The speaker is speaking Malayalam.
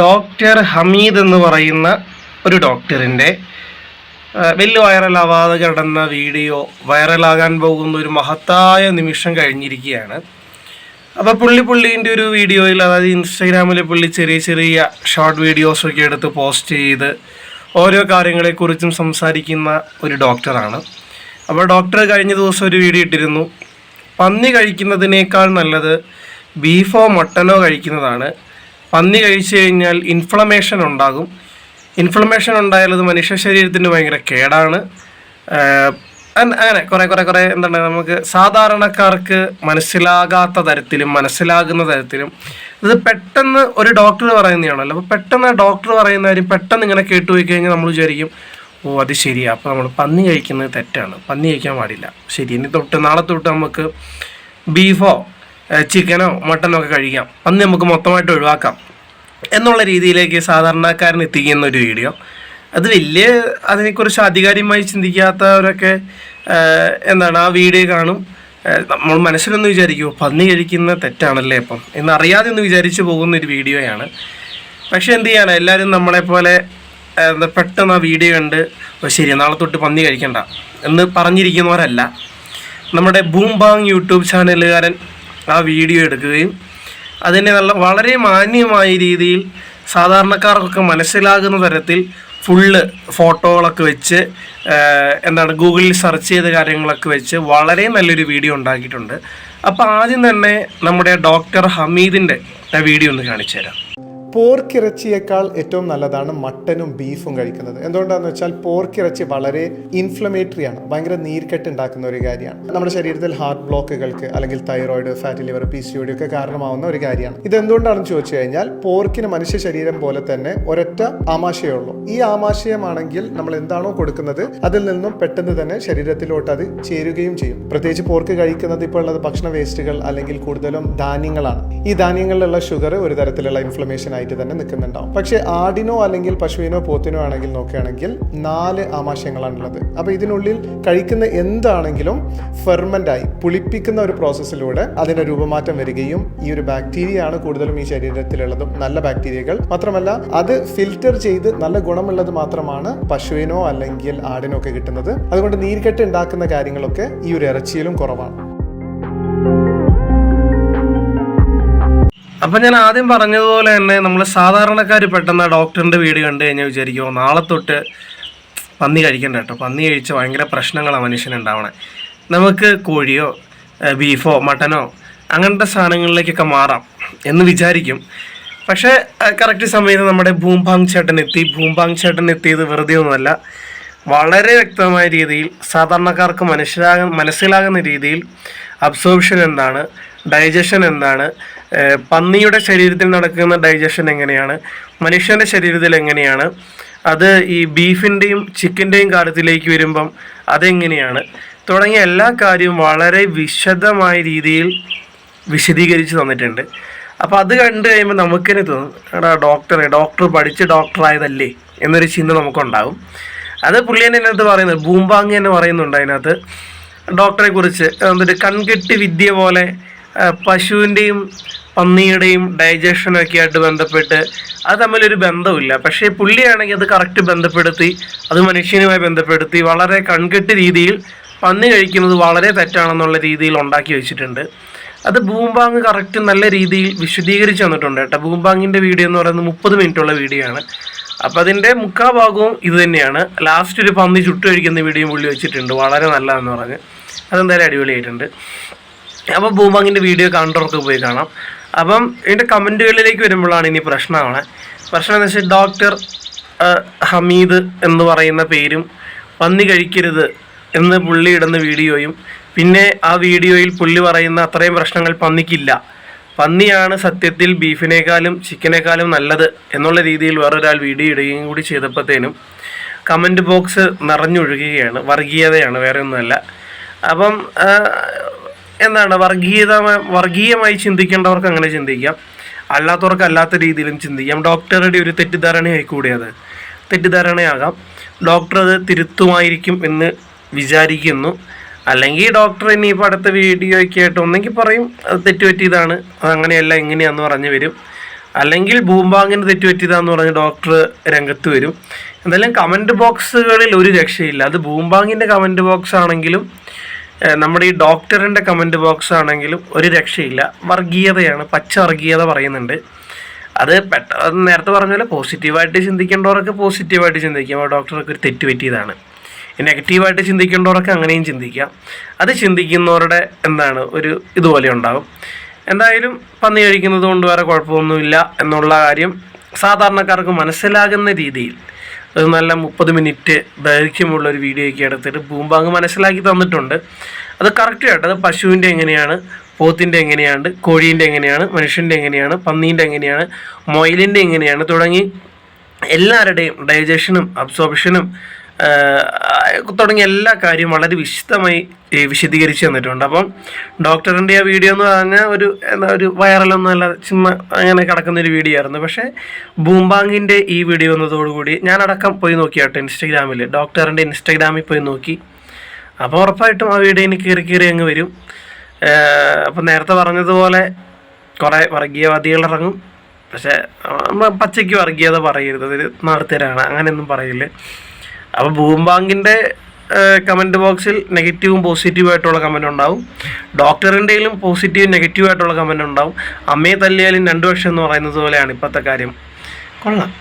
ഡോക്ടർ ഹമീദ് എന്ന് പറയുന്ന ഒരു ഡോക്ടറിന്റെ വലിയ വൈറലാവാതെ കിടന്ന വീഡിയോ വൈറലാകാൻ പോകുന്ന ഒരു മഹത്തായ നിമിഷം കഴിഞ്ഞിരിക്കുകയാണ്. അപ്പോൾ പുള്ളി പുള്ളീന്റെ ഒരു വീഡിയോയിൽ അതായത് ഇൻസ്റ്റാഗ്രാമിൽ പുള്ളി ചെറിയ ചെറിയ ഷോർട്ട് വീഡിയോസൊക്കെ എടുത്ത് പോസ്റ്റ് ചെയ്ത് ഓരോ കാര്യങ്ങളെക്കുറിച്ചും സംസാരിക്കുന്ന ഒരു ഡോക്ടറാണ്. അപ്പോൾ ഡോക്ടർ കഴിഞ്ഞ ദിവസം ഒരു വീഡിയോ ഇട്ടിരുന്നു. പന്നി കഴിക്കുന്നതിനേക്കാൾ നല്ലത് ബീഫോ മട്ടനോ കഴിക്കുന്നതാണ്. പന്നി കഴിച്ചു കഴിഞ്ഞാൽ ഇൻഫ്ലമേഷൻ ഉണ്ടാകും. ഇൻഫ്ലമേഷൻ ഉണ്ടായാൽ അത് മനുഷ്യ ശരീരത്തിന് ഭയങ്കര കേടാണ്. അങ്ങനെ കുറേ കുറേ കുറേ എന്താണ് നമുക്ക് സാധാരണക്കാർക്ക് മനസ്സിലാകാത്ത തരത്തിലും മനസ്സിലാകുന്ന തരത്തിലും ഇത് പെട്ടെന്ന് ഒരു ഡോക്ടർ പറയുന്നതാണല്ലോ. അപ്പോൾ പെട്ടെന്ന് ഡോക്ടർ പറയുന്ന കാര്യം പെട്ടെന്ന് ഇങ്ങനെ കേട്ടുപോയി കഴിഞ്ഞാൽ നമ്മൾ വിചാരിക്കും ഓ അത് ശരിയാണ് അപ്പോൾ നമ്മൾ പന്നി കഴിക്കുന്നത് തെറ്റാണ്. പന്നി കഴിക്കാൻ പാടില്ല. ശരി ഇനി തൊട്ട് നാളെ തൊട്ട് നമുക്ക് ബീഫോ ചിക്കനോ മട്ടനോ ഒക്കെ കഴിക്കാം. അന്ന് നമുക്ക് മൊത്തമായിട്ട് ഒഴിവാക്കാം. എന്നുള്ള രീതിയിലേക്ക് സാധാരണക്കാരൻ എത്തിക്കുന്ന ഒരു വീഡിയോ. അത് വലിയ അതിനെക്കുറിച്ച് ആധികാരികമായി ചിന്തിക്കാത്തവരൊക്കെ എന്താണ് ആ വീഡിയോ കാണും. നമ്മൾ മനസ്സിലൊന്ന് വിചാരിക്കുമോ പന്നി കഴിക്കുന്ന തെറ്റാണല്ലേ അപ്പം? എന്നറിയാതെ ഒന്ന് വിചാരിച്ചു പോകുന്ന ഒരു വീഡിയോയാണ്. പക്ഷേ എന്ത് ചെയ്യാണ് എല്ലാവരും നമ്മളെപ്പോലെ പെട്ടെന്ന് ആ വീഡിയോ കണ്ട് "ഓ, ശരി നാളെ തൊട്ട് പന്നി കഴിക്കണ്ട എന്ന് പറഞ്ഞിരിക്കുന്നവരല്ല. നമ്മുടെ ബൂംബാങ് യൂട്യൂബ് ചാനലുകാരൻ ആ വീഡിയോ എടുക്കുകയും അതിനെ നല്ല വളരെ മാന്യമായ രീതിയിൽ സാധാരണക്കാർക്കൊക്കെ മനസ്സിലാകുന്ന തരത്തിൽ ഫുള്ള് ഫോട്ടോകളൊക്കെ വെച്ച് എന്താണ് ഗൂഗിളിൽ സെർച്ച് ചെയ്ത കാര്യങ്ങളൊക്കെ വെച്ച് വളരെ നല്ലൊരു വീഡിയോ ഉണ്ടാക്കിയിട്ടുണ്ട്. അപ്പോൾ ആദ്യം തന്നെ നമ്മുടെ ഡോക്ടർ ഹമീദിന്റെ വീഡിയോ ഒന്ന് കാണിച്ചു തരാം പോർക്കിറച്ചിയേക്കാൾ ഏറ്റവും നല്ലതാണ് മട്ടനും ബീഫും കഴിക്കുന്നത്. എന്തുകൊണ്ടാണെന്ന് വെച്ചാൽ പോർക്കിറച്ചി വളരെ ഇൻഫ്ലമേറ്ററി ആണ്. ഭയങ്കര നീർക്കെട്ട് ഉണ്ടാക്കുന്ന ഒരു കാര്യമാണ്. നമ്മുടെ ശരീരത്തിൽ ഹാർട്ട് ബ്ലോക്കുകൾക്ക് അല്ലെങ്കിൽ thyroid fat liver P C ഒക്കെ കാരണമാവുന്ന ഒരു കാര്യമാണ്. ഇത് എന്തുകൊണ്ടാണെന്ന് ചോദിച്ചു കഴിഞ്ഞാൽ പോർക്കിന് മനുഷ്യ ശരീരം പോലെ തന്നെ ഒരൊറ്റ ആമാശയേ ഉള്ളൂ. ഈ ആമാശയമാണെങ്കിൽ നമ്മൾ എന്താണോ കൊടുക്കുന്നത് അതിൽ നിന്നും പെട്ടെന്ന് തന്നെ ശരീരത്തിലോട്ട് അത് ചേരുകയും ചെയ്യും. പ്രത്യേകിച്ച് പോർക്ക് കഴിക്കുന്നത് ഇപ്പോൾ ഉള്ളത് ഭക്ഷണ വേസ്റ്റുകൾ അല്ലെങ്കിൽ കൂടുതലും ധാന്യങ്ങളാണ്. ഈ ധാന്യങ്ങളിലുള്ള ഷുഗർ ഒരു തരത്തിലുള്ള ഇൻഫ്ലമേഷൻ ആയിട്ട് തന്നെ നിൽക്കുന്നുണ്ടാവും. പക്ഷേ ആടിനോ അല്ലെങ്കിൽ പശുവിനോ പോത്തിനോ ആണെങ്കിൽ നോക്കുകയാണെങ്കിൽ നാല് ആമാശയങ്ങളാണുള്ളത് അപ്പോൾ ഇതിനുള്ളിൽ കഴിക്കുന്ന എന്താണെങ്കിലും ഫെർമെന്റ് ആയി പുളിപ്പിക്കുന്ന ഒരു പ്രോസസ്സിലൂടെ അതിന്റെ രൂപമാറ്റം വരികയും ഈ ഒരു ബാക്ടീരിയ ആണ് കൂടുതലും ഈ ശരീരത്തിലുള്ളതും നല്ല ബാക്ടീരിയകൾ. മാത്രമല്ല അത് ഫിൽറ്റർ ചെയ്ത് നല്ല ഗുണമുള്ളത് മാത്രമാണ് പശുവിനോ അല്ലെങ്കിൽ ആടിനോ ഒക്കെ കിട്ടുന്നത്. അതുകൊണ്ട് നീർക്കെട്ട് ഉണ്ടാക്കുന്ന കാര്യങ്ങളൊക്കെ ഈ ഒരു ഇറച്ചിയിലും കുറവാണ്. അപ്പം ഞാൻ ആദ്യം പറഞ്ഞതുപോലെ തന്നെ നമ്മൾ സാധാരണക്കാർ പെട്ടെന്ന് ഡോക്ടറിന്റെ വീട് കണ്ടു കഴിഞ്ഞാൽ വിചാരിക്കുമോ നാളെ തൊട്ട് പന്നി കഴിക്കണ്ട കേട്ടോ. പന്നി കഴിച്ച് ഭയങ്കര പ്രശ്നങ്ങളാണ് മനുഷ്യനുണ്ടാവണേ നമുക്ക് കോഴിയോ ബീഫോ മട്ടനോ അങ്ങനത്തെ സാധനങ്ങളിലേക്കൊക്കെ മാറാം എന്ന് വിചാരിക്കും. പക്ഷേ കറക്റ്റ് സമയത്ത് നമ്മുടെ ഭൂംഭാങ് ചേട്ടൻ എത്തി ഭൂംഭാങ് ചേട്ടൻ എത്തിയത് വെറുതെ ഒന്നുമല്ല. വളരെ വ്യക്തമായ രീതിയിൽ സാധാരണക്കാർക്ക് മനസ്സിലാകുന്ന മനസ്സിലാകുന്ന രീതിയിൽ അബ്സോർപ്ഷൻ എന്താണ് ഡൈജഷൻ എന്താണ് പന്നിയുടെ ശരീരത്തിൽ നടക്കുന്ന ഡൈജഷൻ എങ്ങനെയാണ്? മനുഷ്യന്റെ ശരീരത്തിൽ എങ്ങനെയാണ്? അത് ഈ ബീഫിന്റെയും ചിക്കന്റെയും കാര്യത്തിലേക്ക് വരുമ്പം അതെങ്ങനെയാണ്? തുടങ്ങിയ എല്ലാ കാര്യവും വളരെ വിശദമായ രീതിയിൽ വിശദീകരിച്ച് തന്നിട്ടുണ്ട്. അപ്പോൾ അത് കണ്ടു കഴിയുമ്പോൾ നമുക്ക് തന്നെ തോന്നും എടാ ഡോക്ടറെ ഡോക്ടർ പഠിച്ച് ഡോക്ടറായതല്ലേ എന്നൊരു ചിന്ത നമുക്കുണ്ടാകും. അത് പുള്ളി തന്നെ അതിനകത്ത് പറയുന്നത് ഭൂമ്പാങ്ങി തന്നെ പറയുന്നുണ്ട് അതിനകത്ത്. ഡോക്ടറെ കുറിച്ച് എന്നിട്ട് കൺകെട്ടി വിദ്യ പോലെ പശുവിന്റെയും പന്നിയുടെയും ഡൈജഷനൊക്കെ ആയിട്ട് ബന്ധപ്പെട്ട് അത് തമ്മിലൊരു ബന്ധമില്ല പക്ഷേ പുള്ളിയാണെങ്കിൽ അത് കറക്റ്റ് ബന്ധപ്പെടുത്തി അത് മനുഷ്യനുമായി ബന്ധപ്പെടുത്തി വളരെ കൺകെട്ട് രീതിയിൽ പന്നി കഴിക്കുന്നത് വളരെ തെറ്റാണെന്നുള്ള രീതിയിൽ ഉണ്ടാക്കി വെച്ചിട്ടുണ്ട്. അത് ബൂംബാങ് കറക്റ്റ് നല്ല രീതിയിൽ വിശദീകരിച്ച് തന്നിട്ടുണ്ട് കേട്ടോ. ബൂംബാങ്ങിന്റെ വീഡിയോ എന്ന് പറയുന്നത് മുപ്പത് മിനിറ്റുള്ള വീഡിയോ ആണ്. അപ്പോൾ അതിന്റെ മുക്കാ ഭാഗവും ഇത് തന്നെയാണ്. ലാസ്റ്റ് ഒരു പന്നി ചുട്ടു കഴിക്കുന്ന വീഡിയോ പുള്ളി വെച്ചിട്ടുണ്ട്. വളരെ നല്ലതെന്ന് പറഞ്ഞ്. അതെന്തായാലും അടിപൊളിയായിട്ടുണ്ട്. അപ്പോൾ ബൂമാങ്ങിന്റെ വീഡിയോ കണ്ടവർക്ക് പോയി കാണാം. അപ്പം ഇതിന്റെ കമന്റുകളിലേക്ക് വരുമ്പോഴാണ് ഇനി പ്രശ്നമാണ് പ്രശ്നം എന്ന് വെച്ചാൽ ഡോക്ടർ ഹമീദ് എന്ന് പറയുന്ന പേരും പന്നി കഴിക്കരുത് എന്ന് പുള്ളി ഇടുന്ന വീഡിയോയും പിന്നെ ആ വീഡിയോയിൽ പുള്ളി പറയുന്ന അത്രയും പ്രശ്നങ്ങൾ പന്നിക്കില്ല. പന്നിയാണ് സത്യത്തിൽ ബീഫിനേക്കാളും ചിക്കനേക്കാളും നല്ലത് എന്നുള്ള രീതിയിൽ വേറൊരാൾ വീഡിയോ ഇടുകയും കൂടി ചെയ്തപ്പോഴത്തേനും കമന്റ് ബോക്സ് നിറഞ്ഞൊഴുകുകയാണ് വർഗീയതയാണ് വേറെ ഒന്നുമല്ല. അപ്പം എന്താണ് വർഗീയത വർഗീയമായി ചിന്തിക്കേണ്ടവർക്ക് അങ്ങനെ ചിന്തിക്കാം. അല്ലാത്തവർക്ക് അല്ലാത്ത രീതിയിലും ചിന്തിക്കാം. ഡോക്ടറുടെ ഒരു തെറ്റിദ്ധാരണയായി കൂടി അത് തെറ്റിദ്ധാരണയാകാം. ഡോക്ടർ അത് തിരുത്തുമായിരിക്കും എന്ന് വിചാരിക്കുന്നു. അല്ലെങ്കിൽ ഡോക്ടർ ഇനിയിപ്പോൾ അടുത്ത വീഡിയോയ്ക്ക് ആയിട്ട് ഒന്നെങ്കിൽ പറയും അത് തെറ്റുപറ്റിയതാണ് അങ്ങനെയല്ല ഇങ്ങനെയാന്ന് പറഞ്ഞു വരും. അല്ലെങ്കിൽ ഭൂമ്പാങ്ങിന് തെറ്റുപറ്റിയതാന്ന് പറഞ്ഞ് ഡോക്ടർ രംഗത്ത് വരും. എന്തായാലും കമന്റ് ബോക്സുകളിൽ ഒരു രക്ഷയില്ല. അത് ഭൂമ്പാങ്ങിന്റെ കമന്റ് ബോക്സ് ആണെങ്കിലും നമ്മുടെ ഈ ഡോക്ടറിന്റെ കമന്റ് ബോക്സ് ആണെങ്കിലും ഒരു രക്ഷയില്ല. വർഗീയതയാണ് പച്ച വർഗീയത പറയുന്നുണ്ട്. അത് പെട്ട നേരത്തെ പറഞ്ഞ പോലെ പോസിറ്റീവായിട്ട് ചിന്തിക്കേണ്ടവരൊക്കെ പോസിറ്റീവായിട്ട് ചിന്തിക്കാം. അപ്പോൾ ഡോക്ടർക്ക് ഒരു തെറ്റ് പറ്റിയതാണ്. നെഗറ്റീവായിട്ട് ചിന്തിക്കേണ്ടവരൊക്കെ അങ്ങനെയും ചിന്തിക്കാം. അത് ചിന്തിക്കുന്നവരുടെ എന്താണ് ഒരു ഇതുപോലെ ഉണ്ടാകും. എന്തായാലും പന്നി കഴിക്കുന്നത് കൊണ്ട് വേറെ കുഴപ്പമൊന്നുമില്ല എന്നുള്ള കാര്യം സാധാരണക്കാർക്ക് മനസ്സിലാകുന്ന രീതിയിൽ ഒരു നല്ല മുപ്പത് മിനിറ്റ് ദൈർഘ്യമുള്ള ഒരു വീഡിയോ ഒക്കെ എടുത്തിട്ട് ഭൂമ്പാങ് മനസ്സിലാക്കി തന്നിട്ടുണ്ട്. അത് കറക്റ്റ് ആയിട്ട് അത് പശുവിന്റെ എങ്ങനെയാണ് പോത്തിന്റെ എങ്ങനെയാണ് കോഴീന്റെ എങ്ങനെയാണ് മനുഷ്യന്റെ എങ്ങനെയാണ് പന്നീന്റെ എങ്ങനെയാണ് മൊയിലിന്റെ എങ്ങനെയാണ് തുടങ്ങി എല്ലാവരുടെയും ഡൈജഷനും അബ്സോർപ്ഷനും തുടങ്ങിയ എല്ലാ കാര്യവും വളരെ വിശദമായി വിശദീകരിച്ച് തന്നിട്ടുണ്ട്. അപ്പം ഡോക്ടറിന്റെ ആ വീഡിയോ എന്ന് പറഞ്ഞാൽ ഒരു എന്താ ഒരു വൈറലൊന്നും അല്ല ചുമ്മാ അങ്ങനെ കിടക്കുന്ന ഒരു വീഡിയോ ആയിരുന്നു. പക്ഷേ ബൂംബാങ്ങിന്റെ ഈ വീഡിയോ വന്നതോടുകൂടി ഞാനടക്കം പോയി നോക്കി കേട്ടോ ഇൻസ്റ്റഗ്രാമിൽ ഡോക്ടറിന്റെ ഇൻസ്റ്റഗ്രാമിൽ പോയി നോക്കി. അപ്പോൾ ഉറപ്പായിട്ടും ആ വീഡിയോ എനിക്ക് കയറി കയറി അങ്ങ് വരും. അപ്പം നേരത്തെ പറഞ്ഞതുപോലെ കുറേ വർഗീയവാദികൾ ഇറങ്ങും. പക്ഷേ നമ്മൾ പച്ചയ്ക്ക് വർഗീയത പറയരുത്. അതൊരു നാർത്തരാണ് അങ്ങനെയൊന്നും പറയില്ല. അപ്പോൾ ഭൂമ്പാങ്കിന്റെ കമന്റ് ബോക്സിൽ നെഗറ്റീവും പോസിറ്റീവും ആയിട്ടുള്ള കമന്റ് ഉണ്ടാവും. ഡോക്ടറിന്റെയിലും പോസിറ്റീവും നെഗറ്റീവ് ആയിട്ടുള്ള കമന്റ് ഉണ്ടാവും. അമ്മയെ തല്ലിയാലും രണ്ട് വർഷം എന്ന് പറയുന്നത് പോലെയാണ് ഇപ്പോഴത്തെ കാര്യം. കൊള്ളാം.